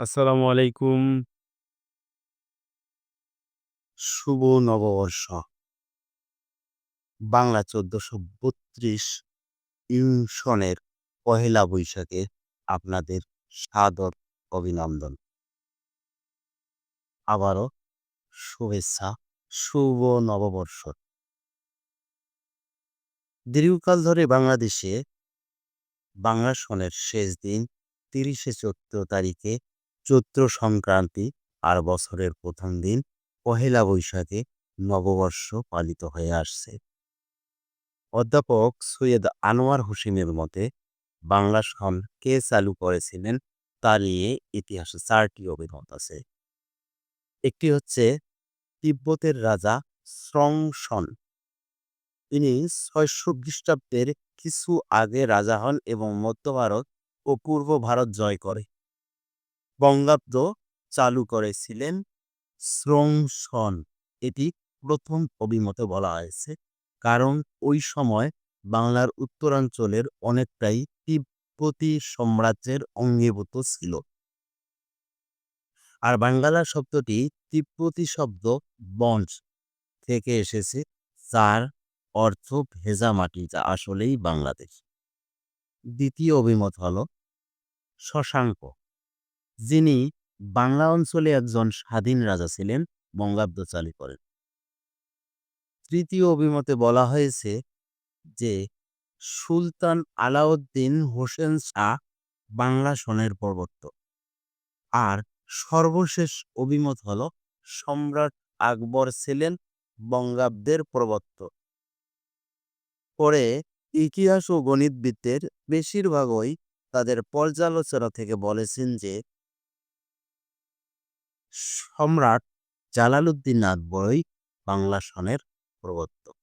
আসসালামু আলাইকুম। শুভ নববর্ষ। বাংলা ১৪৩২ ইং সনের পহেলা বৈশাখে আপনাদের সাদর অভিনন্দন। আবারও শুভেচ্ছা, শুভ নববর্ষ। দীর্ঘকাল ধরে বাংলাদেশে বাংলা সনের শেষ দিন ৩০শে চৈত্র তারিখে চৈত্র সংক্রান্তি আর বছরের প্রথম দিন পহেলা বৈশাখে নববর্ষ পালিত হয়ে আসছে। অধ্যাপক সৈয়দ আনোয়ার হোসেনের মতে, বাংলা সন কে চালু করেছিলেন তা নিয়ে ইতিহাসে চারটি অভিমত আছে। একটি হচ্ছে, তিব্বতের রাজা স্রংসন তিনি ছয়শো খ্রিস্টাব্দের কিছু আগে রাজা হন এবং মধ্য ভারত ও পূর্ব ভারত জয় করে বঙ্গাব্দ চালু করেছিলেন স্রংসন এটি প্রথম অভিমতে বলা হয়েছে, কারণ ওই সময় বাংলার উত্তরাঞ্চলের অনেকটাই তিব্বতী সাম্রাজ্যের অঙ্গীভূত ছিল। আর বাঙ্গালা শব্দটি তিব্বতী শব্দ বঞ্চ থেকে এসেছে, যার অর্থ ভেজা মাটি, যা আসলেই বাংলাদেশ। দ্বিতীয় অভিমত হল শশাঙ্ক। যিনি বাংলা অঞ্চলে একজন স্বাধীন রাজা ছিলেন বঙ্গাব্দ চালু করেন। তৃতীয় অভিমতে বলা হয়েছে যে, সুলতান আলাউদ্দিন হোসেন শাহ বাংলা সনের প্রবর্তক। আর সর্বশেষ অভিমত হল, সম্রাট আকবর ছিলেন বঙ্গাব্দের প্রবর্তক। পরে ইতিহাস ও গণিতবিদদের বেশিরভাগই তাদের পর্যালোচনা থেকে বলেছেন যে সম্রাট জালালউদ্দিন আকবরই বাংলা সনের প্রবর্তক।